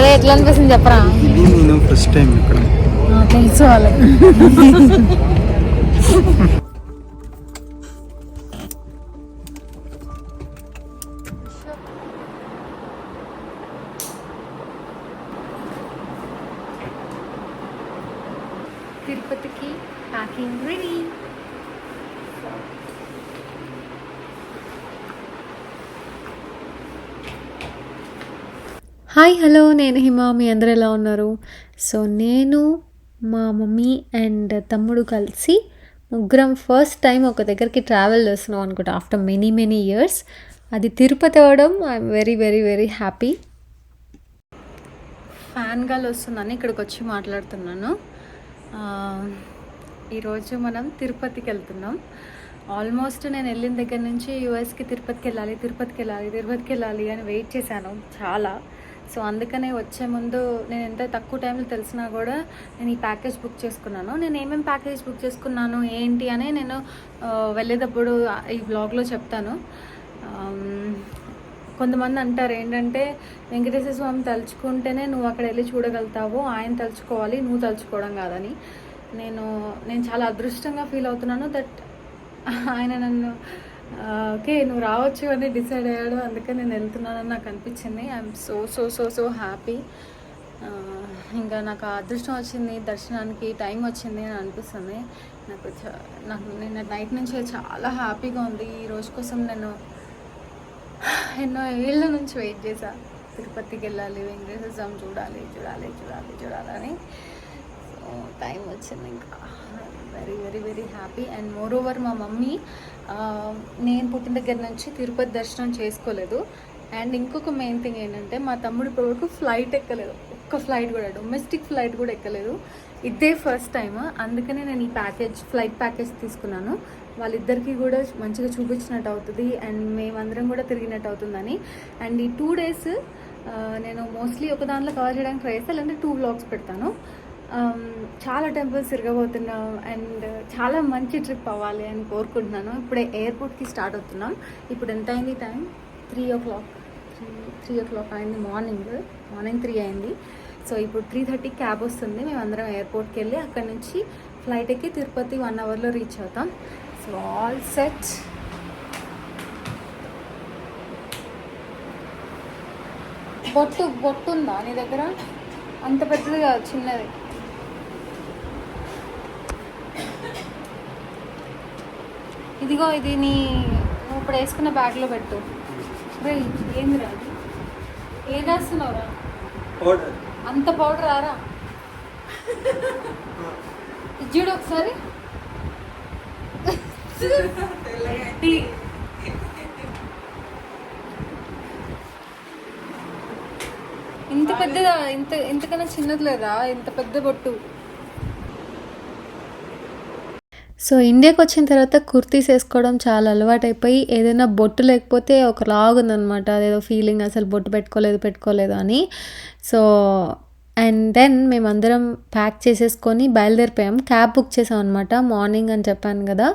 సరే ఎట్లా అనిపిస్తుంది చెప్పరా? ఇది నేను ఫస్ట్ టైం ఇక్కడ. తెలుసు వాళ్ళకి. హాయ్ హలో నేను హిమా మీ అందరు ఎలా ఉన్నారు? సో నేను మా మమ్మీ అండ్ తమ్ముడు కలిసి ముగ్గురం ఫస్ట్ టైం ఒక దగ్గరికి ట్రావెల్ చేస్తున్నాం అనుకుంటా ఆఫ్టర్ మెనీ మెనీ ఇయర్స్. అది తిరుపతి అవ్వడం I'm very very very happy fan గాలి వస్తుందని ఇక్కడికి వచ్చి మాట్లాడుతున్నాను ఈరోజు మనం తిరుపతికి వెళ్తున్నాం. ఆల్మోస్ట్ నేను వెళ్ళిన దగ్గర నుంచి యూఎస్కి తిరుపతికి వెళ్ళాలి తిరుపతికి వెళ్ళాలి తిరుపతికి వెళ్ళాలి అని వెయిట్ చేశాను చాలా. సో అందుకనే వచ్చే ముందు నేను ఎంత తక్కువ టైంలో తెలిసినా కూడా నేను ఈ ప్యాకేజ్ బుక్ చేసుకున్నాను. నేను ఏమేమి ప్యాకేజ్ బుక్ చేసుకున్నాను ఏంటి అని నేను వెళ్ళేటప్పుడు ఈ బ్లాగ్లో చెప్తాను. కొంతమంది అంటారు ఏంటంటే వెంకటేశ్వర స్వామి తలుచుకుంటేనే నువ్వు అక్కడ వెళ్ళి చూడగలుగుతావు ఆయన తలుచుకోవాలి నువ్వు తలుచుకోవడం కాదని. నేను నేను చాలా అదృష్టంగా ఫీల్ అవుతున్నాను దట్ ఆయన నన్ను ఓకే నువ్వు రావచ్చు అని డిసైడ్ అయ్యాడు. అందుకే నేను వెళ్తున్నానని నాకు అనిపించింది. I'm so so so so happy ఇంకా నాకు అదృష్టం వచ్చింది దర్శనానికి టైం వచ్చింది అని అనిపిస్తుంది. నాకు నాకు నిన్న నైట్ నుంచి చాలా హ్యాపీగా ఉంది. ఈ రోజు కోసం నేను ఎన్నో ఏళ్ళ నుంచి వెయిట్ చేశా. తిరుపతికి వెళ్ళాలి వెంకటేశ్వర స్వామి చూడాలి చూడాలి చూడాలి చూడాలని సో టైం వచ్చింది ఇంకా. Very very very happy and moreover మా మమ్మీ నేను పుట్టిన దగ్గర నుంచి తిరుపతి దర్శనం చేసుకోలేదు. అండ్ ఇంకొక మెయిన్ థింగ్ ఏంటంటే మా తమ్ముడు ఇప్పటివరకు ఫ్లైట్ ఎక్కలేదు. ఒక్క ఫ్లైట్ కూడా డొమెస్టిక్ ఫ్లైట్ కూడా ఎక్కలేదు. ఇదే ఫస్ట్ టైం అందుకనే నేను ఈ ప్యాకేజ్ ఫ్లైట్ ప్యాకేజ్ తీసుకున్నాను. వాళ్ళిద్దరికీ కూడా మంచిగా చూపించినట్టు అవుతుంది. అండ్ మేమందరం కూడా తిరిగినట్టు అవుతుందని. అండ్ ఈ టూ డేస్ నేను మోస్ట్లీ ఒక దాంట్లో కవర్ చేయడానికి ట్రై చేస్తాను లేదంటే టూ బ్లాగ్స్ పెడతాను. Um, చాలా టెంపుల్స్ తిరగబోతున్నాం అండ్ చాలా మంచి ట్రిప్ అవ్వాలి అని కోరుకుంటున్నాను. ఇప్పుడే ఎయిర్పోర్ట్కి స్టార్ట్ అవుతున్నాం. ఇప్పుడు ఎంత అయింది time three o'clock three three o'clock అయింది మార్నింగ్ మార్నింగ్ త్రీ అయింది. సో ఇప్పుడు త్రీ థర్టీ క్యాబ్ వస్తుంది. మేము అందరం ఎయిర్పోర్ట్కి వెళ్ళి అక్కడ నుంచి ఫ్లైట్ ఎక్కి తిరుపతి వన్ అవర్లో రీచ్ అవుతాం. సో ఆల్ సెట్ బొట్టు బొట్టు ఉందా నీ దగ్గర? అంత పెద్దది కాదు చిన్నది. ఇదిగో ఇది నీ నువ్వు ఇప్పుడు వేసుకున్న బ్యాగ్లో పెట్టు. రే ఏంది రా? ఏం రాస్తున్నావురా? అంత పౌడర్ రారా? ఇది చూడు ఒకసారి. ఇంత పెద్దదా? ఇంత ఇంతకన్నా చిన్నది లేదా? ఇంత పెద్ద బొట్టు. సో ఇండియాకి వచ్చిన తర్వాత కుర్తీస్ వేసుకోవడం చాలా అలవాటైపోయి ఏదైనా బొట్టు లేకపోతే ఒక లాగుందనమాట అదేదో ఫీలింగ్ అసలు బొట్టు పెట్టుకోలేదు పెట్టుకోలేదు అని. సో అండ్ దెన్ మేమందరం ప్యాక్ చేసేసుకొని బయలుదేరిపోయాం. క్యాబ్ బుక్ చేసాం అనమాట మార్నింగ్ అని చెప్పాను కదా.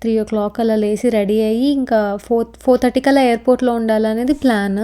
త్రీ ఓ క్లాక్ అలా లేచి రెడీ అయ్యి ఇంకా ఫోర్ ఫోర్ థర్టీకి అలా ఎయిర్పోర్ట్లో ఉండాలనేది ప్లాన్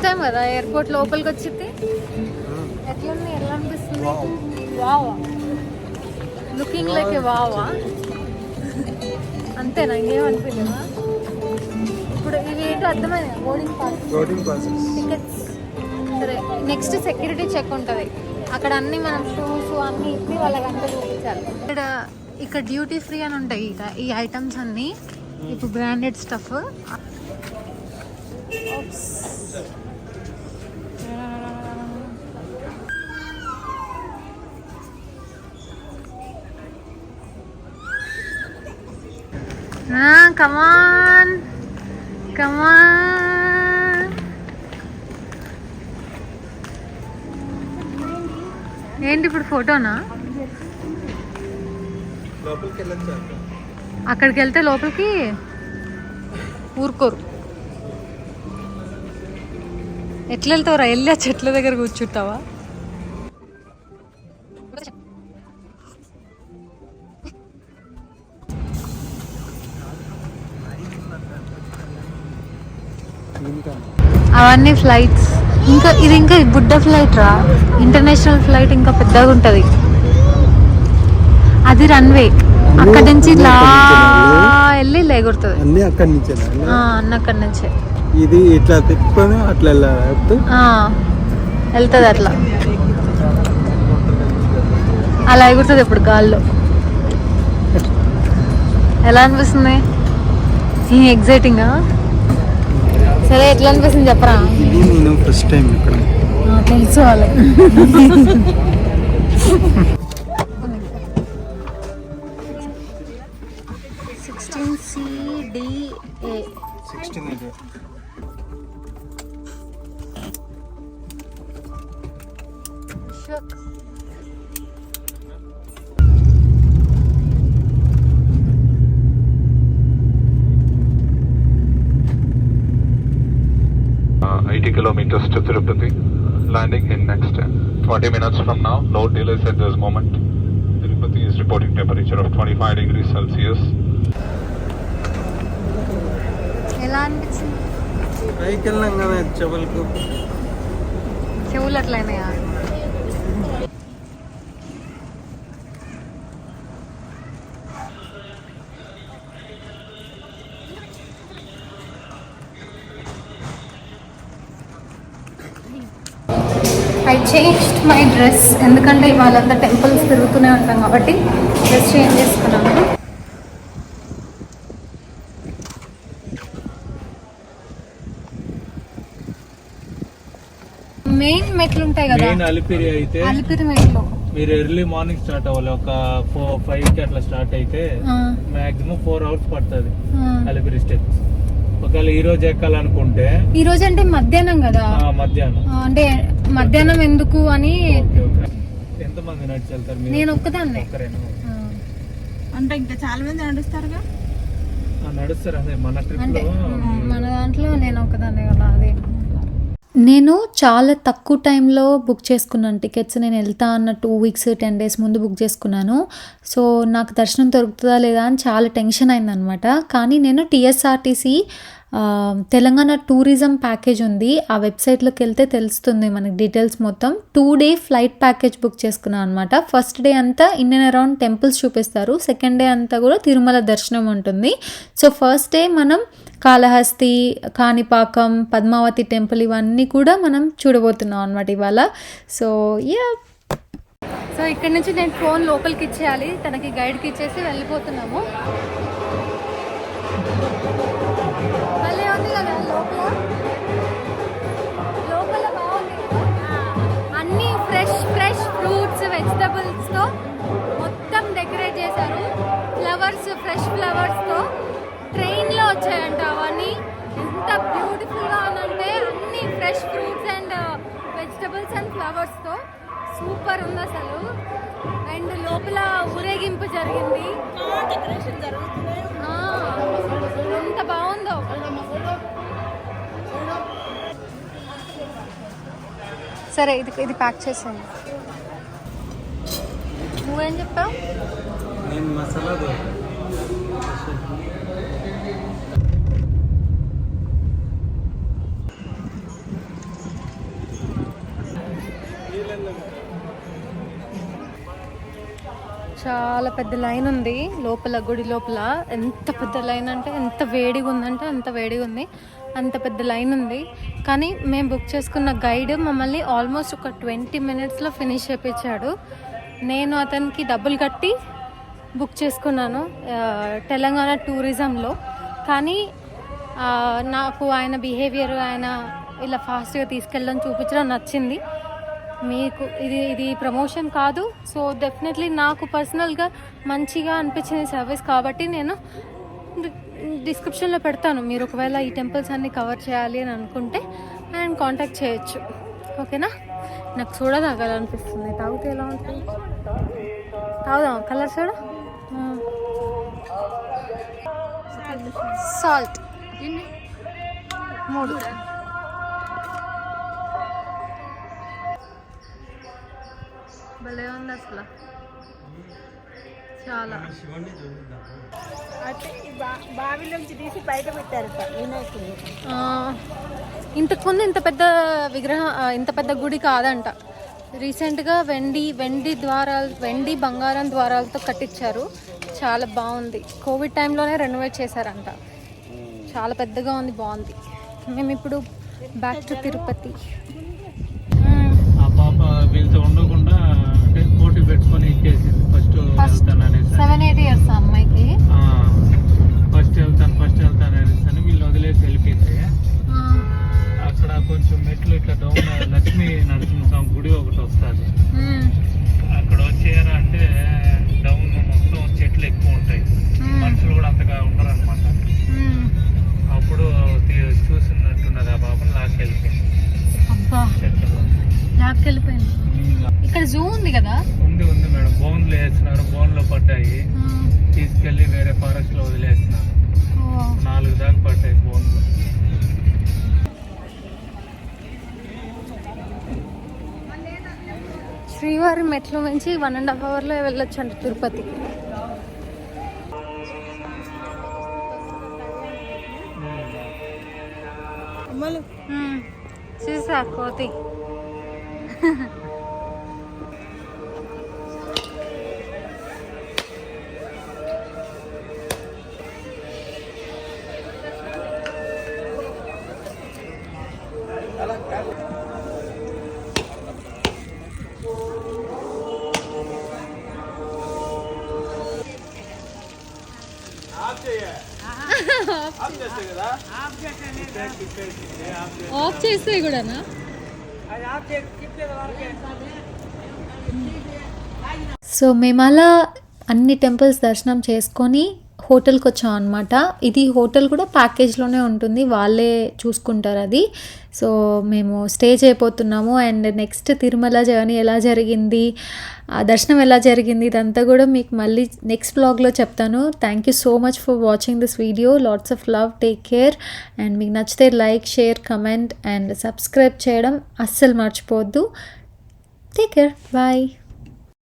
వచ్చాం కదా ఎయిర్పోర్ట్ లోపలికి వచ్చింది ఎట్లుంది ఎలా అనిపిస్తుంది? వావా. Looking like wow. అంతేనా? ఇంకేం అనిపించలేదా ఇప్పుడు ఇవి ఏంటో అర్థమైంది? బోర్డింగ్ పాస్ బోర్డింగ్ టికెట్స్ సరే నెక్స్ట్ సెక్యూరిటీ చెక్ ఉంటుంది. అక్కడ అన్ని మనం షూస్ అన్ని ఇప్పి వాళ్ళకి అంతా చూపించాలి. ఇక్కడ ఇక్కడ డ్యూటీ ఫ్రీ అని ఉంటాయి ఇక ఈ ఐటమ్స్ అన్ని. ఇప్పుడు branded stuff Ah, come on come on ఏంటి ఇప్పుడు ఫోటోనా? అక్కడికి వెళ్తే లోపలికి ఊరుకోరు. ఎట్లా వెళ్తావురా వెళ్ళి ఆ చెట్ల దగ్గర కూర్చుంటావా? అవన్నీ ఫ్లైట్స్ ఇంకా ఇది ఇంకా బుడ్డ ఫ్లైట్ రా. ఇంటర్నేషనల్ ఫ్లైట్ ఇంకా పెద్దగా ఉంటుంది. అది రన్వే అక్కడి నుంచి ఇలా వెళ్ళి లేగురుతుంది అన్నీ అక్కడి నుంచే అన్న అక్కడి నుంచే. ఇది ఇట్లా తిప్పుకొని అట్లా వెళ్తుంది అట్లా. అలా ఎగురుతుంది ఇప్పుడు గాల్లో. ఎలా అనిపిస్తుంది? ఎగ్జైటింగా సరే ఎట్లా అనిపిస్తుంది చెప్పరా ఇది నేను ఫస్ట్ టైం ఇక్కడ ఆ, తెలుసు వాళ్ళకి సిక్స్టీన్ సిడిఏ సిక్స్టీన్ ఇది 80 kilometers to Tirupati. Landing in next uh, 20 minutes from now. No delays at this moment. Tirupati is reporting temperature of 25 degrees Celsius. పైకి వెళ్ళాం కదా చెవులకు చెవులు అట్లయినాయా ఐ చేంజ్డ్ మై డ్రెస్ ఎందుకంటే ఇవాళంతా టెంపుల్స్ తిరుగుతూనే ఉంటాం కాబట్టి డ్రెస్ చేంజ్ చేసుకున్నాను మెయిన్ మెట్లు ఉంటాయి కదా. మెయిన్ అలిపిరి అయితే అలిపిరి మెట్లు మీరు ఎర్లీ మార్నింగ్ స్టార్ట్ అవ్వాలి. ఒక ఫోర్ ఫైవ్కి అట్లా స్టార్ట్ అయితే మాక్సిమం ఫోర్ అవర్స్ పడుతుంది. అలిపిరి స్టెప్స్ ఒకవేళ ఈ రోజు ఎక్కాలనుకుంటే ఈ రోజు అంటే మధ్యాహ్నం కదా? ఆ, మధ్యాహ్నం. అంటే మధ్యాహ్నం ఎందుకు అని ఓకే ఓకే. ఎంత మంది నడిచి వెళ్తారు నేను ఒక్కదాన్నే. అంటే ఇంకా చాలా మంది నడుస్తారుగా? నడుస్తారు అదే మన ట్రిప్ మన దాంట్లో నేను ఒక్కదాన్నే కదా అదే నేను చాలా తక్కువ టైంలో బుక్ చేసుకున్నాను టికెట్స్. నేను వెళ్తా అన్న టూ వీక్స్ టెన్ డేస్ ముందు బుక్ చేసుకున్నాను. సో నాకు దర్శనం దొరుకుతుందా లేదా అని చాలా టెన్షన్ అయిందనమాట కానీ నేను టీఎస్ఆర్టీసీ తెలంగాణ టూరిజం ప్యాకేజ్ ఉంది. ఆ వెబ్సైట్లోకి వెళ్తే తెలుస్తుంది మనకి డీటెయిల్స్ మొత్తం. Two day flight package book చేసుకున్నాం అనమాట ఫస్ట్ డే అంతా ఇన్ అండ్ అరౌండ్ టెంపుల్స్ చూపిస్తారు. సెకండ్ డే అంతా కూడా తిరుమల దర్శనం ఉంటుంది. సో ఫస్ట్ డే మనం కాళహస్తి కాణిపాకం పద్మావతి టెంపుల్ ఇవన్నీ కూడా మనం చూడబోతున్నాం అనమాట ఇవాళ. So yeah. సో ఇక్కడ నుంచి నేను ఫోన్ లోపలికి ఇచ్చేయాలి. తనకి గైడ్కి ఇచ్చేసి వెళ్ళిపోతున్నాము. వెజిటబుల్స్ అండ్ ఫ్లవర్స్తో సూపర్ ఉంది అసలు. అండ్ లోపల ఊరేగింపు జరిగింది. ఎంత బాగుందో. సరే ఇది ఇది ప్యాక్ చేసాను నువ్వేం చెప్పావు? నేను మసాలా చాలా పెద్ద లైన్ ఉంది లోపల గుడి లోపల. ఎంత పెద్ద లైన్ అంటే ఎంత వేడిగా ఉందంటే అంత వేడిగా ఉంది. అంత పెద్ద లైన్ ఉంది. కానీ మేము బుక్ చేసుకున్న గైడ్ మమ్మల్ని ఆల్మోస్ట్ ఒక ట్వంటీ మినిట్స్లో ఫినిష్ చేయించాడు నేను అతనికి డబ్బులు కట్టి బుక్ చేసుకున్నాను తెలంగాణ టూరిజంలో. కానీ నాకు ఆయన బిహేవియర్ ఆయన ఇలా ఫాస్ట్గా తీసుకెళ్ళడం చూపించడం నచ్చింది. మీకు ఇది ఇది ప్రమోషన్ కాదు. సో డెఫినెట్లీ నాకు పర్సనల్గా మంచిగా అనిపించింది సర్వీస్ కాబట్టి నేను డిస్క్రిప్షన్లో పెడతాను. మీరు ఒకవేళ ఈ టెంపుల్స్ అన్ని కవర్ చేయాలి అని అనుకుంటే అండ్ కాంటాక్ట్ చేయొచ్చు. ఓకేనా నాకు చూడ తాగాలనిపిస్తుంది తాగితే ఎలా ఉంటుంది? తాగుదాం కలర్ చూడ. సాల్ట్ మూడు. భలే ఉంది అసలు. చాలా. బా బావిలోంచి తీసి బయట పెట్టారు ఇంతకుముందు ఇంత పెద్ద విగ్రహం ఇంత పెద్ద గుడి కాదంట. రీసెంట్గా వెండి వెండి ద్వారాలు వెండి బంగారం ద్వారాలతో కట్టించారు. చాలా బాగుంది. కోవిడ్ టైంలోనే రెనోవేట్ చేశారంట. చాలా పెద్దగా ఉంది బాగుంది. మేము ఇప్పుడు బ్యాక్ టు తిరుపతి. లాక్కెళ్ళిపోయింది ఇక్కడ జూ ఉంది కదా? ఉంది ఉంది మేడం. బోన్లు వేస్తున్నారు బోన్లో పడ్డాయి. మ్మ్. తీసుకెళ్ళి వేరే ఫారెస్ట్లో వదిలేస్తున్నారు. నాలుగు దాకా పడ్డాయి బోన్లు శ్రీవారి మెట్ల నుంచి వన్ అండ్ హాఫ్ అవర్లో వెళ్ళొచ్చు అంట తిరుపతి. చూసా కోతి. ఆఫ్ చేస్తే కూడానా సో మేము అలా అన్ని టెంపుల్స్ దర్శనం చేసుకొని హోటల్కి వచ్చాం అనమాట ఇది హోటల్ కూడా ప్యాకేజ్లోనే ఉంటుంది. వాళ్ళే చూసుకుంటారు అది. సో మేము స్టే చేయబోతున్నాము. అండ్ నెక్స్ట్ తిరుమల జర్నీ ఎలా జరిగింది? ఆ దర్శనం ఎలా జరిగింది? ఇదంతా కూడా మీకు మళ్ళీ నెక్స్ట్ బ్లాగ్లో చెప్తాను. Thank you so much for watching this video lots of love take care and మీకు నచ్చితే like share comment and subscribe చేయడం అస్సలు మర్చిపోవద్దు. Take care bye